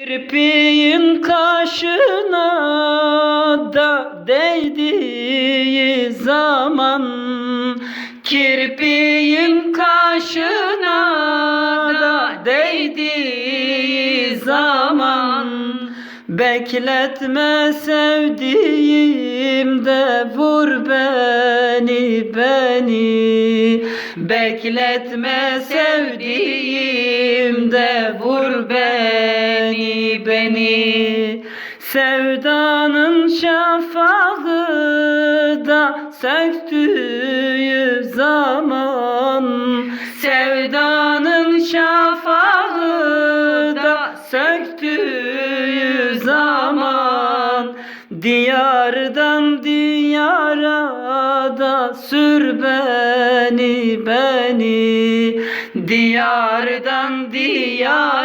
Kirpiğin kaşına da değdiği zaman Kirpiğin kaşına da değdiği zaman Bekletme sevdiğim de vur beni beni. Bekletme sevdiğim de vur beni beni. Sevdanın şafağı da söktüğü zaman. Sevdanın şafağı da söktüğü zaman. Diyardan diyara da sür beni beni. Diyardan diyara